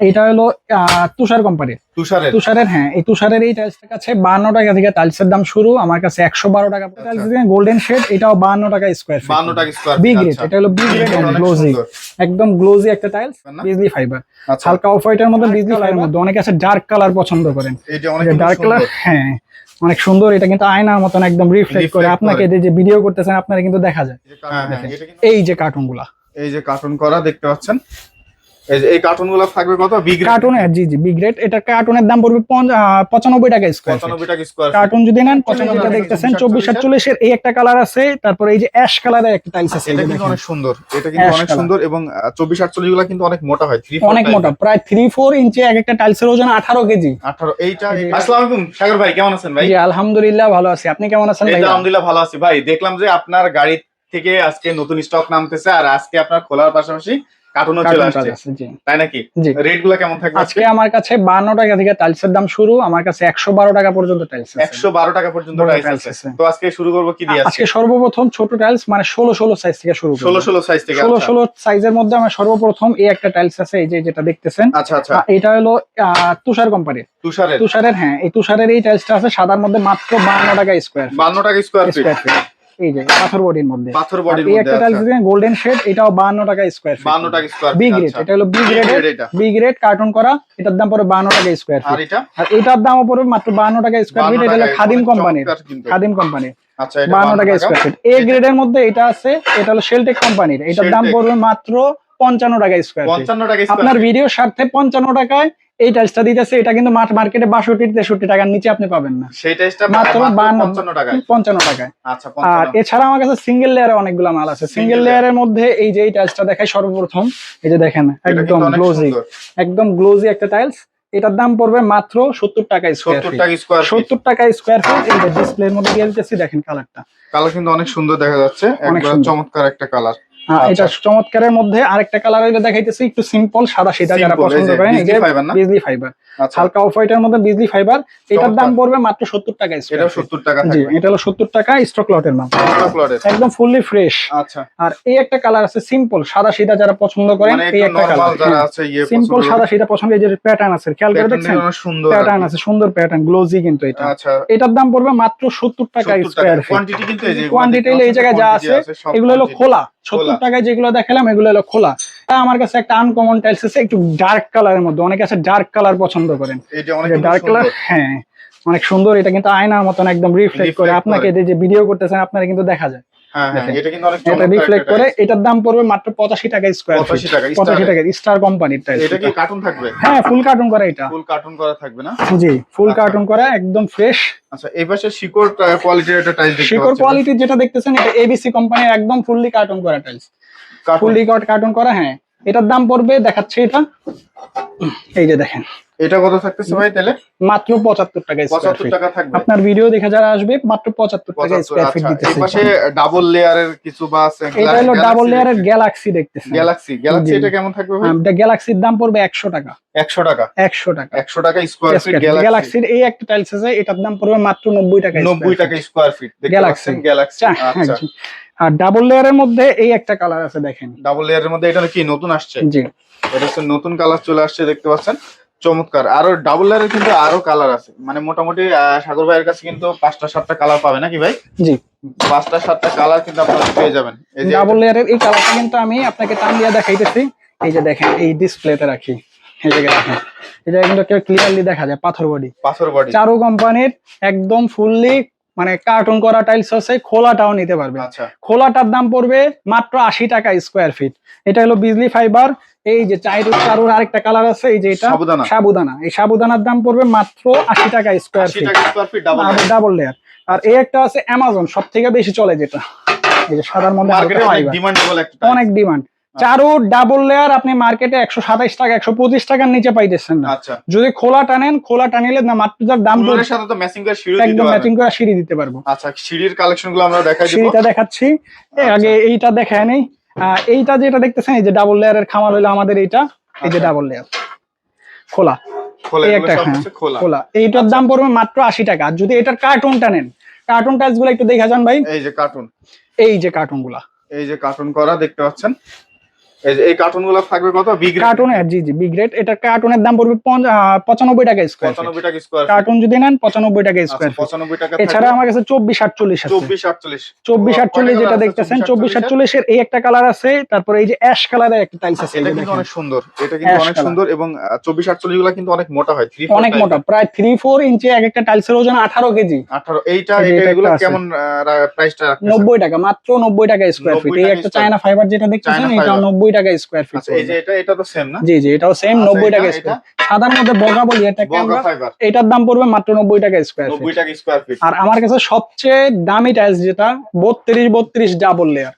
এটা হলো তুষার কোম্পানি তুষারের? তুষারের হ্যাঁ এই তুষারের এই টাইলসটার কাছে বান্ন টাকা থেকে টাইলসের দাম শুরু। আমার কাছে একশো বারো টাকা টাইলস গোল্ডেন শেড এটাও বান্ন টাকা স্কোয়ার বান্ন টাকা স্কোয়ার বি গ্রেড এটা হলো বি গ্রেড গ্লোজি একদম গ্লোজি একটা টাইলস? বিজলি ফাইবার হালকা অফ হোয়াইটের মধ্যে বিজলি ফাইবার মধ্যে অনেকে আছে ডার্ক কালার পছন্দ করেন। ডার্ক কালার হ্যাঁ অনেক সুন্দর। এটা কিন্তু আয়নার মতন একদম রিফ্লেক্ট করে। আপনাকে। যে- ভিডিও করতেছেন আপনারা কিন্তু দেখা যায়। হ্যাঁ, হ্যাঁ, এই যে কার্টুনগুলা। এই যে কার্টুন করা দেখতে পাচ্ছেন। এই থাকবে কত? জি জি বি গ্রেড এটা কার্টুনের দাম পড়বে টাকা স্কোয়ার পঁচানব্বই টাকা স্কোয়ার কার্টুন যদি নেন টাকা দেখতেছেন এই একটা কালার আছে তারপরে এই যে অ্যাশ কালারের একটা টাইলস আছে এটা কিন্তু অনেক সুন্দর এটা কিন্তু অনেক সুন্দর এবং চব্বিশ আটচল্লিশগুলো কিন্তু অনেক মোটা হয় অনেক মোটা প্রায় ইঞ্চি এক একটা টাইলসের ওজন কেজি। আঠারো এইটা আসসালামু আলাইকুম সাগর ভাই কেমন আছেন ভাই? জি আলহামদুলিল্লাহ ভালো আছি। আপনি কেমন আছেন ভাই আলহামদুলিল্লাহ ভালো আছি। ভাই দেখলাম যে আপনার গাড়ি থেকে আজকে নতুন স্টক নামতেছে আর আজকে আপনার খোলার পাশাপাশি কার্টুনও চলে আসছে। তাই নাকি? রেটগুলো কেমন থাকবে আজকে আমার কাছে বান্ন টাকা থেকে টাইলসের দাম শুরু আমার কাছে একশো বারো টাকা পর্যন্ত টাইলস আছে। টাকা পর্যন্ত টাইলস আছে। তো আজকে শুরু করব কি দিয়ে আজকে সর্বপ্রথম ছোট টাইলস মানে ষোলো ষোলো সাইজ থেকে শুরু ষোলো ষোলো সাইজ থেকে ষোলো আচ্ছা। ষোলো সাইজের মধ্যে আমার সর্বপ্রথম এই একটা টাইলস আছে এই যে যেটা দেখতেছেন। আচ্ছা আচ্ছা। এটা হলো তুষার কোম্পানির। তুষারের? তুষারের হ্যাঁ এই তুষারের এই টাইলসটা আছে সাদার মধ্যে মাত্র বান্ন টাকা স্কোয়ার বান্ন টাকা স্কোয়ার ফিট এই যে পাথর বডির মধ্যে। পাথর আর বডির মধ্যে একটা টাইলস দিবেন গোল্ডেন শেড এটাও বান্ন টাকা স্কোয়ার ফিট বান্ন টাকা স্কোয়ার বি গ্রেড এটা হলো B grade B grade carton করা এটার দাম পড়বে বান্ন টাকা স্কোয়ার আর ফিট এটা? আর এটার দামও পড়বে মাত্র বান্ন টাকা স্কোয়ার ফিট এটা হলো খাদিম কোম্পানির খাদিম কোম্পানির আচ্ছা এটা বান্ন টাকা স্কোয়ার ফিট এ গ্রেডের মধ্যে এটা আছে এটা হলো শেলটেক কোম্পানির এটার দাম পড়বে মাত্র পঞ্চান্ন টাকা স্কোয়ার ফিট পঞ্চান্ন টাকা স্কোয়ার আপনার ভিডিওর স্বার্থে পঞ্চান্ন টাকায় এই টাইলসটা দিতেছে এটা কিন্তু মাঠ মার্কেটে বাষট্টি তেষট্টি টাকার নিচে আপনি পাবেন না। সেই টাইসটা মাত্র পঞ্চান্ন টাকায়। পঞ্চান্ন টাকায়। আচ্ছা আর এছাড়া আমার কাছে সিঙ্গেল লেয়ারে অনেকগুলো মাল আছে। সিঙ্গেল লেয়ারের মধ্যে এই যে এই টাইলসটা দেখাই সর্বপ্রথম এই যে দেখেন একদম গ্লোজি একদম গ্লোজি একটা টাইলস এটার দাম পড়বে মাত্র সত্তর টাকা স্কোয়ার সত্তর টাকা স্কোয়ার ফিট সত্তর টাকা স্কোয়ার ফিট এই যে ডিসপ্লের মধ্যে দিয়ে দিতেছি দেখেন কালারটা কালার কিন্তু অনেক সুন্দর দেখা যাচ্ছে। অনেক একবার চমৎকার একটা কালার এটা চমৎকারের মধ্যে আরেকটা কালার এটা দেখাইতেছি একটু সিম্পল সাদা সেটা যারা পছন্দ করেন এই যে বিজলি ফাইবার আচ্ছা। হালকা অফ হোয়াইটের মধ্যে বিজলি ফাইবার এটার দাম পড়বে মাত্র সত্তর টাকা এটাও স্কোয়ার সত্তর টাকা জি এটা হলো সত্তর টাকা স্টক লটের চকলেটের একদম ফুললি ফ্রেশ আচ্ছা। আর এই একটা কালার আছে সিম্পল সাদা সিধা যারা পছন্দ করেন এই একটা যারা কালার আছে সিম্পল সাদা সিধা পছন্দ এই যে প্যাটার্ন আছে খেয়াল করে দেখছেন? সুন্দর। প্যাটার্ন আছে সুন্দর প্যাটার্ন গ্লোজি কিন্তু এটা। আচ্ছা। এটার দাম পড়বে মাত্র সত্তর টাকা 70 টাকা। স্কোয়ার কোয়ান্টিটি কিন্তু এই যে কোয়ান্টিটি এই জায়গায় যা আছে এগুলো হলো খোলা। সত্তর টাকায় যেগুলো দেখালাম এগুলো হলো খোলা। আমার কাছে একটা আনকমন টাইলস আছে একটু ডার্ক কালারের মধ্যে। অনেকে আছে ডার্ক কালার পছন্দ করেন। ডার্ক কালার হ্যাঁ অনেক সুন্দর। এটা কিন্তু আয়নার মতন একদম রিফ্লেক্ট করে। আপনাকে যে- ভিডিও করতেছেন আপনারা কিন্তু দেখা যায়। এটা রিফ্লেক্ট করে এটার দাম পড়বে মাত্র পঁচাশি টাকা স্কোয়ার 85 পঁচাশি টাকা স্টার কোম্পানির এটা কি কার্টুন থাকবে? হ্যাঁ ফুল কার্টুন করা এটা। ফুল কার্টুন করা থাকবে না? জি ফুল আচ্ছা। কার্টুন করা একদম ফ্রেশ আচ্ছা এই পাশে শিকড় কোয়ালিটির একটা টাইলস দেখতে শিকড় কোয়ালিটির যেটা দেখতেছেন এটা এবিসি কোম্পানির একদম ফুললি কার্টুন করা টাইলস ফুললি কার্টুন করা হ্যাঁ। এটার দাম পড়বে দেখাচ্ছে এটা। এই যে দেখেন। এটা কত থাকতেছে ভাই তাহলে মাত্র পঁচাত্তর টাকা স্কোয়ার ফিট টাকা থাকবে। আপনার ভিডিও দেখে যারা আসবে মাত্র পঁচাত্তর টাকা 75 স্কোয়ার ফিট আচ্ছা। এই পাশে ডাবল লেয়ারের কিছু বা এটা হলো ডাবল লেয়ারের গ্যালাক্সি দেখতেছেন। গ্যালাক্সি গ্যালাক্সি এটা কেমন থাকবে ভাই? এটা গ্যালাক্সির দাম পড়বে একশো টাকা। একশো টাকা। একশো টাকা। একশো টাকা স্কোয়ার ফিট গ্যালাক্সি গ্যালাক্সির এই একটা টাইলস আছে এটার দাম পড়বে মাত্র নব্বই টাকা নব্বই টাকা স্কোয়ার ফিট দেখতে। পাচ্ছেন গ্যালাক্সি আচ্ছা আর ডাবল লেয়ারের মধ্যে এই একটা কালার আছে দেখেন। ডাবল লেয়ারের মধ্যে এটা কি নতুন আসছে? জি। এটা হচ্ছে নতুন কালার চলে আসছে দেখতে পাচ্ছেন। চমৎকার। আরও ডাবল লেয়ারের কিন্তু আরও কালার আছে। মানে মোটামুটি সাগর ভাইয়ের কাছে কিন্তু পাঁচটা সাতটা কালার পাবে নাকি ভাই? জি। পাঁচটা সাতটা কালার কিন্তু আপনারা পেয়ে যাবেন। এই যে ডাবল লেয়ারের এই কালারটা কিন্তু আমি আপনাকে টান দিয়ে দেখাইতেছি। এই যে দেখেন এই ডিসপ্লেতে রাখি। এই জায়গায় দেখেন। এই জায়গায় কিন্তু ক্লিয়ারলি দেখা যায় পাথর বডি পাথর বডি চারু কোম্পানির একদম ফুললি মানে কার্টুন করা টাইলস আছে খোলাটাও নিতে পারবে। আচ্ছা। খোলাটার দাম পড়বে মাত্র আশি টাকা স্কোয়ার ফিট এটা হলো বিজলি ফাইবার এই যে চাইরুর চারুর আরেকটা কালার আছে এই যে এটা সাবুদানা। এই সাবুদানার দাম পড়বে মাত্র আশি টাকা স্কোয়ার ফিট ডাবল লেয়ার আর এই একটা আছে অ্যামাজন সব থেকে বেশি চলে যেটা। এই যে সাদার মধ্যে অনেক ডিমান্ড চারু ডাবল লেয়ার আপনি মার্কেটে একশো সাতাইশ টাকা একশো পঁচিশ টাকার নিচে পাইতেছেন না। আচ্ছা। যদি খোলা টানেন খোলা টানিলে না মাত্র যার দাম সাথে তো ম্যাচিং করে সিঁড়ি দিতে একদম ম্যাচিং করে সিঁড়ি দিতে পারব। আচ্ছা সিঁড়ির কালেকশনগুলো আমরা দেখাই সিঁড়িটা দেখাচ্ছি। আচ্ছা। আগে এইটা দেখায় নেই। এইটা যেটা দেখতেছেন এই যে ডাবল লেয়ারের খামার হলো আমাদের এইটা এই যে আচ্ছা। ডাবল লেয়ার খোলা। খোলা হ্যাঁ, খোলা। খোলা। এইটার দাম পড়বে মাত্র আশি টাকা। যদি এটার কার্টুনটা নেন কার্টুন টাইলসগুলো একটু দেখা যান ভাই। এই যে কার্টুন এই যে কার্টুনগুলা এই যে কার্টুন করা দেখতে পাচ্ছেন। এই যে এই কার্টুনগুলো থাকবে কত? বিগ কার্টুন জি জি বিগ রেট এটা কার্টুনের দাম পড়বে পঞ্চ- আহ, পঁচানব্বই টাকা স্কোয়ার পঁচানব্বই টাকা স্কোয়ার কার্টুন যদি নেন পঁচানব্বই টাকা স্কোয়ার আচ্ছা, পঁচানব্বই টাকা এছাড়া আমার কাছে চব্বিশ আটচল্লিশ আছে। চব্বিশ আটচল্লিশ। চব্বিশ কয়টা আটচল্লিশ colour যেটা দেখতেছেন 24, চব্বিশ আটচল্লিশের এই একটা কালার আছে তারপরে এই যে অ্যাশ কালারের একটা টাইলস আছে এটা কিন্তু অনেক সুন্দর। এটা কিন্তু অনেক সুন্দর এবং চব্বিশ আটচল্লিশগুলা কিন্তু অনেক মোটা হয় থ্রি অনেক মোটা প্রায় থ্রি ফোর ইঞ্চি এক একটা টাইলসের ওজন আঠারো কেজি। আঠারো এইটা এগুলো কেমন প্রাইসটা নব্বই টাকা মাত্র নব্বই টাকা স্কোয়ার 90 ফিট এই একটা চায়না ফাইবার যেটা দেখতেছেন এটা fiber। নব্বই টাকা স্কোয়ার ফিট আচ্ছা না? জি জি এটাও সেম আচ্ছা, নব্বই টাকা স্কোয়ার সাদার মধ্যে বগা বলি এটার দাম পড়বে মাত্র নব্বই টাকা স্কোয়ার ফিট ফিট আর আমার কাছে সবচেয়ে দামি টাইলস যেটা বত্রিশ বত্রিশ ডাবল লেয়ার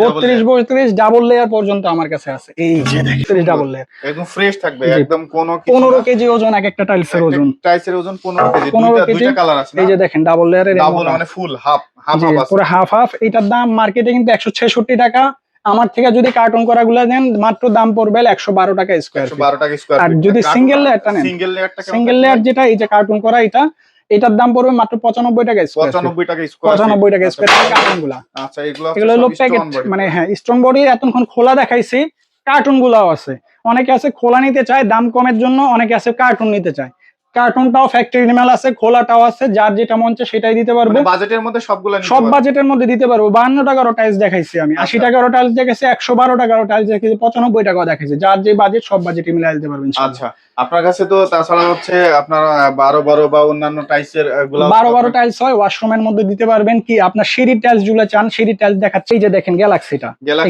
বত্রিশ বত্রিশ ডাবল লেয়ার পর্যন্ত আমার কাছে আছে। এই যে বত্রিশ ডাবল লেয়ার একদম ফ্রেশ থাকবে একদম কোনো পনেরো কেজি ওজন এক একটা টাইলসের ওজন। টাইসের ওজন পনেরো কেজি পনেরো কেজি কালার আছে এই যে দেখেন ডাবল লেয়ারের ডাবল মানে ফুল হাফ হাফ হাফ পুরো হাফ হাফ এটার দাম মার্কেটে কিন্তু একশো ছেষট্টি টাকা আমার থেকে যদি কার্টুন করা গুলা নেন মাত্র দাম পড়বে একশো বারো টাকা স্কোয়ার বারো টাকা স্কোয়ার আর যদি single layer টা নেন, সিঙ্গেল লেয়ারটা সিঙ্গেল লেয়ার যেটা এই যে কার্টুন করা এটা এটার দাম পড়বে মাত্র পঁচানব্বই টাকা স্কোয়ার পঁচানব্বই টাকা স্কোয়ার পঁচানব্বই টাকা স্কোয়ার কার্টুনগুলা। আচ্ছা এগুলো এগুলো হলো প্যাকেট মানে হ্যাঁ স্ট্রং বডি এতক্ষণ খোলা দেখাইছি কার্টুন গুলাও আছে। অনেকে আছে খোলা নিতে চায় দাম কমের জন্য অনেকে আছে কার্টুন নিতে চায়। কার্টুনটাও ফ্যাক্টরি মাল আছে খোলাটাও আছে যার যেটা মন চায় সেটাই দিতে পারব। বাজেটের মধ্যে সবগুলো সব বাজেটের মধ্যে দিতে পারব। বাহান্ন টাকারও টাইলস দেখাইছি আমি। আশি আচ্ছা। টাকারও টাইলস দেখাইছি একশো বারো টাকারও টাইলস দেখাইছি পঁচানব্বই টাকাও দেখাইছি। যার যে বাজেট সব বাজেটে মিলাই দিতে পারবেন আচ্ছা। আপনার কাছে তো তাছাড়া হচ্ছে আপনার বারো বারো বা অন্যান্য টাইসেরগুলো বারো বারো টাইলস হয় ওয়াশরুমের মধ্যে দিতে পারবেন কি? আপনার সিঁড়ির টাইলসগুলো চান সিঁড়ির টাইলস দেখাচ্ছে। এই যে দেখেন গ্যালাক্সিটা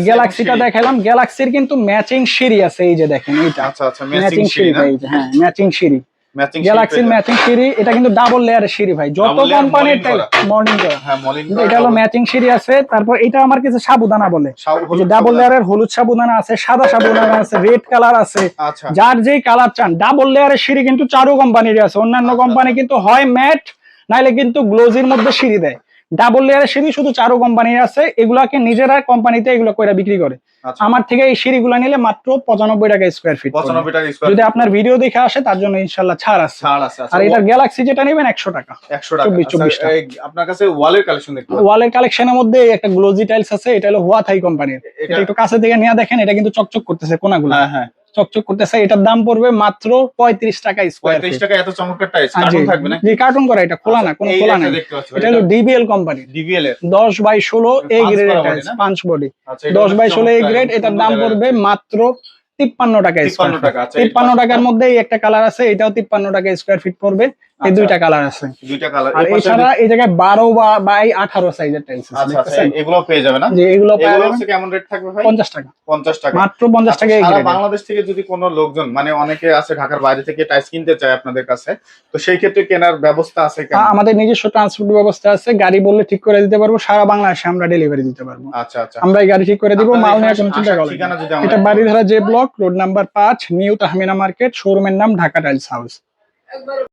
গ্যালাক্সিটা দেখালাম গ্যালাক্সির কিন্তু ম্যাচিং সিঁড়ি আছে এই যে দেখেন এইটা। আচ্ছা আচ্ছা ম্যাচিং সিঁড়ি হ্যাঁ ম্যাচিং সিঁড়ি। গ্যালাক্সির ম্যাচিং সিঁড়ি এটা কিন্তু ডাবল লেয়ারের সিঁড়ি ভাই। যত Double কোম্পানির মর্নিং করা। মলিন কিন্তু এটা হলো ম্যাচিং সিঁড়ি আছে তারপর এটা আমার কাছে সাবুদানা বলে। যে ডাবল লেয়ারের হলুদ সাবুদানা আছে সাদা সাবুদানা আছে রেড কালার আছে। আচ্ছা। যার যেই কালার চান ডাবল লেয়ারের সিঁড়ি কিন্তু চারু কোম্পানির আছে। অন্যান্য আচ্ছা। কোম্পানি কিন্তু হয় ম্যাট নাইলে কিন্তু গ্লোজির মধ্যে সিঁড়ি দেয়। ডাবল লেয়ারের সিঁড়ি শুধু চারু কোম্পানির আছে এগুলাকে নিজেরা কোম্পানিতে এগুলো করে বিক্রি করে। আচ্ছা আমার থেকে এই সিঁড়িগুলো নিলে মাত্র পঁচানব্বই টাকা স্কোয়ার ফিট পঁচানব্বই টাকা স্কোয়ার যদি আপনার ভিডিও দেখে আসে তার জন্য ইনশাল্লাহ ছাড় আছে। ছাড় আছে আচ্ছা। আর এটার গ্যালাক্সি যেটা নেবেন একশো টাকা। একশো টাকা। চব্বিশ, আচ্ছা, চব্বিশ আপনার কাছে ওয়ালের কালেকশন ওয়ালের কালেকশনের মধ্যে একটা গ্লোজি টাইলস আছে এটা হলো হুয়া থাই কোম্পানির এটা- এটা একটু কাছে থেকে নিয়ে দেখেন এটা কিন্তু চকচক করতেছে কোনাগুলো। হ্যাঁ হ্যাঁ। চকচক করতেছে এটার দাম পড়বে মাত্র পঁয়ত্রিশ টাকা স্কোয়ার পঁয়ত্রিশ টাকা এত চমৎকার টাইস কার্টুন থাকবে না কার্টুন করা এটা খোলা না কোনো খোলা এটা হলো ডিবিএল কোম্পানি ডিভিএল এর দশ বাই ষোলো এই পাঁচ গ্রেডের না? পাঁচ বডি আচ্ছা এটা দশ অনেক বাই ষোলো এই চমৎকার, এটার দাম পড়বে মাত্র তিপ্পান্ন টাকা তিপ্পান্ন আচ্ছা তিপ্পান্ন টাকার মধ্যে একটা কালার আছে এটাও তিপ্পান্ন টাকা স্কোয়ার ফিট পড়বে। এই আচ্ছা। দুইটা কালার আছে। দুইটা কালার আর এছাড়া এই জায়গায় বারো বা বাই আঠারো সাইজের টাইলস আছে আচ্ছা এগুলো পেয়ে যাবে না? যে এগুলো এগুলো হচ্ছে কেমন রেট থাকবে ভাই? পঞ্চাশ টাকা। পঞ্চাশ টাকা। মাত্র পঞ্চাশ টাকা এই বাংলাদেশ থেকে যদি কোনো লোকজন মানে অনেকে আছে ঢাকার বাইরে থেকে টাইস কিনতে চায় আপনাদের কাছে তো সেই ক্ষেত্রে কেনার ব্যবস্থা আছে কেমন? আমাদের নিজস্ব ট্রান্সপোর্ট ব্যবস্থা আছে গাড়ি বললে ঠিক করে দিতে পারব সারা বাংলাদেশে আমরা ডেলিভারি দিতে পারব। আচ্ছা আচ্ছা। আমরা এই গাড়ি ঠিক করে দিব মাল নিয়ে কোনো চিন্তা যদি এটা বাড়িধারা যে ব্লক রোড নাম্বার পাঁচ নিউ তাহমিনা মার্কেট শোরুমের নাম ঢাকা টাইলস হাউস